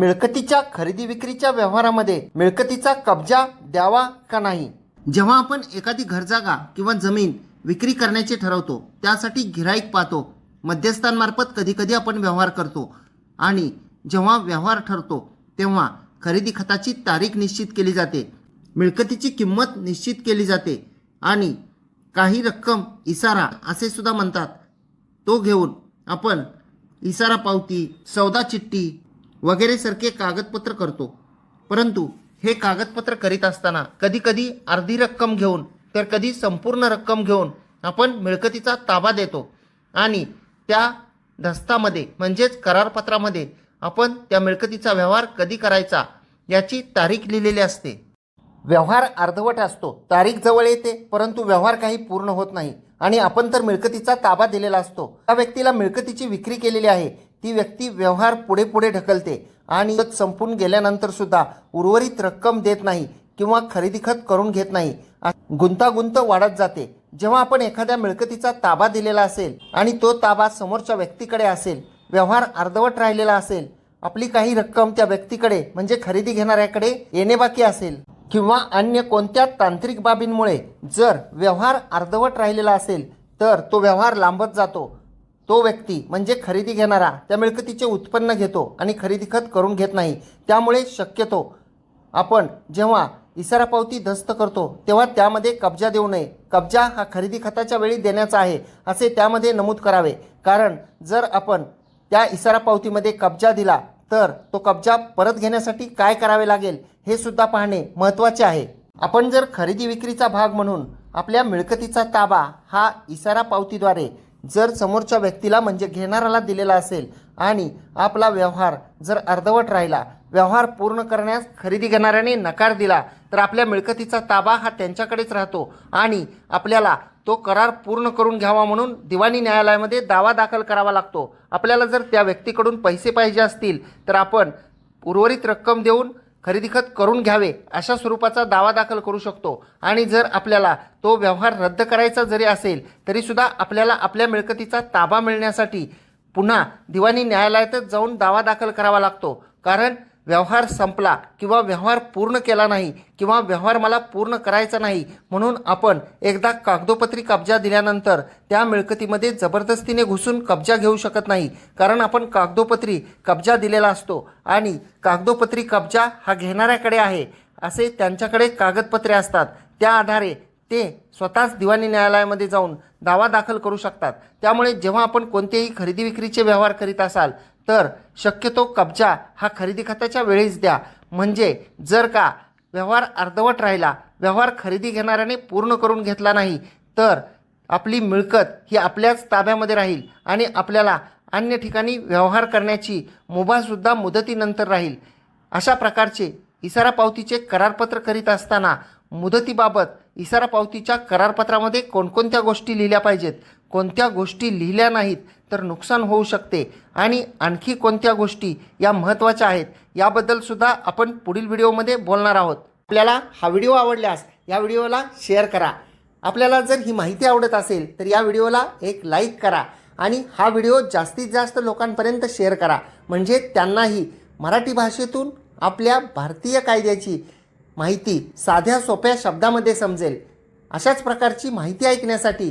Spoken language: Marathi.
मिळकतीच्या खरेदी विक्रीच्या व्यवहारामध्ये मिळकतीचा कब्जा द्यावा का नाही? जेव्हा आपण एखादी घरजागा किंवा जमीन विक्री करण्याचे ठरवतो त्यासाठी गिराईक पाहतो. मध्यस्थांमार्फत कधीकधी आपण व्यवहार करतो आणि जेव्हा व्यवहार ठरतो तेव्हा खरेदी खताची तारीख निश्चित केली जाते मिळकतीची किंमत निश्चित केली जाते आणि काही रक्कम इसारा असे सुद्धा म्हणतात. तो घेऊन आपण इसारा पावती सौदा चिठ्ठी वगैरे सारखे कागदपत्र करतो. परंतु हे कागदपत्र करीत असताना कधीकधी अर्धी रक्कम घेऊन तर कधी संपूर्ण रक्कम घेऊन आपण मिळकतीचा ताबा देतो. आणि त्या दस्तामध्ये म्हणजेच करारपत्रामध्ये आपण त्या मिळकतीचा व्यवहार कधी करायचा याची तारीख लिहिलेली असते. व्यवहार अर्धवट असतो. तारीख जवळ येते परंतु व्यवहार काही पूर्ण होत नाही. आणि आपण तर मिळकतीचा ताबा दिलेला असतो. त्या व्यक्तीला मिळकतीची विक्री केलेली आहे. ती व्यक्ती व्यवहार पुढे पुढे ढकलते आणि संपून गेल्यानंतर सुद्धा उर्वरित रक्कम देत नाही किंवा खरेदी खत करून घेत नाही. गुंतागुंत वाढत जाते. जेव्हा आपण एखाद्या मिळकतीचा ताबा दिलेला असेल आणि तो ताबा समोरच्या व्यक्तीकडे असेल व्यवहार अर्धवट राहिलेला असेल आपली काही रक्कम त्या व्यक्तीकडे म्हणजे खरेदी घेणाऱ्याकडे येणे बाकी असेल किंवा अन्य कोणत्या तांत्रिक बाबींमुळे जर व्यवहार अर्धवट राहिलेला असेल तर तो व्यवहार लांबत जातो. तो व्यक्ती म्हणजे खरेदी घेणारा त्या मिळकतीचे उत्पन्न घेतो आणि खरेदी खत करून घेत नाही. त्यामुळे शक्यतो आपण जेव्हा इसारापावती दस्त करतो तेव्हा त्यामध्ये कब्जा देऊ नये. कब्जा हा खरेदी खताच्या वेळी देण्याचा आहे असे त्यामध्ये नमूद करावे. कारण जर आपण त्या इसारापावतीमध्ये कब्जा दिला तर तो कब्जा परत घेण्यासाठी काय करावे लागेल हे सुद्धा पाहणे महत्त्वाचे आहे. आपण जर खरेदी विक्रीचा भाग म्हणून आपल्या मिळकतीचा ताबा हा इसारा पावतीद्वारे जर समोरच्या व्यक्तीला म्हणजे घेणाऱ्याला दिलेला असेल आणि आपला व्यवहार जर अर्धवट राहिला व्यवहार पूर्ण करण्यास खरेदी घेणाऱ्याने नकार दिला तर आपल्या मिळकतीचा ताबा हा त्यांच्याकडेच राहतो आणि आपल्याला तो करार पूर्ण करून घ्यावा म्हणून दिवाणी न्यायालयामध्ये दावा दाखल करावा लागतो. आपल्याला जर त्या व्यक्तीकडून पैसे पाहिजे असतील तर आपण उर्वरित रक्कम देऊन खरेदी खत करून घ्यावे अशा स्वरूपाचा दावा दाखल करू शकतो. आणि जर आपल्याला तो व्यवहार रद्द करायचा जरी असेल तरीसुद्धा आपल्याला आपल्या मिळकतीचा ताबा मिळण्यासाठी पुन्हा दिवाणी न्यायालयातच जाऊन दावा दाखल करावा लागतो. कारण व्यवहार संपला किंवा व्यवहार पूर्ण केला नाही किंवा व्यवहार मला पूर्ण करायचा नाही म्हणून आपण एकदा कागदोपत्री कब्जा दिल्यानंतर त्या मिळकतीमध्ये जबरदस्तीने घुसून कब्जा घेऊ शकत नाही. कारण आपण कागदोपत्री कब्जा दिलेला असतो आणि कागदोपत्री कब्जा हा घेणाऱ्याकडे आहे. असे त्यांच्याकडे कागदपत्रे असतात. त्या आधारे ते स्वतःच दिवाणी न्यायालयामध्ये जाऊन दावा दाखल करू शकतात. त्यामुळे जेव्हा आपण कोणतेही खरेदी विक्रीचे व्यवहार करीत असाल तर शक्यतो कब्जा हा खरेदी खात्याच्या वेळीच द्या. म्हणजे जर का व्यवहार अर्धवट राहिला व्यवहार खरेदी घेणाऱ्याने पूर्ण करून घेतला नाही तर आपली मिळकत ही आपल्याच ताब्यामध्ये राहील आणि आपल्याला अन्य ठिकाणी व्यवहार करण्याची मुभासुद्धा मुदतीनंतर राहील. अशा प्रकारचे इसारा पावतीचे करारपत्र करीत असताना मुदतीबाबत इसारा पावतीच्या करारपत्रामध्ये कोणकोणत्या गोष्टी लिहिल्या पाहिजेत? कोणत्या गोष्टी लिहिल्या नाहीत तर नुकसान होऊ शकते. आणि आणखी कोणत्या गोष्टी या महत्त्वाच्या आहेत याबद्दलसुद्धा आपण पुढील व्हिडिओमध्ये बोलणार आहोत. आपल्याला हा व्हिडिओ आवडल्यास या व्हिडिओला शेअर करा. आपल्याला जर ही माहिती आवडत असेल तर या व्हिडिओला एक लाईक करा आणि हा व्हिडिओ जास्तीत जास्त लोकांपर्यंत शेअर करा. म्हणजे त्यांनाही मराठी भाषेतून आपल्या भारतीय कायद्याची माहिती साध्या सोप्या शब्दामध्ये समजेल. अशाच प्रकारची माहिती ऐकण्यासाठी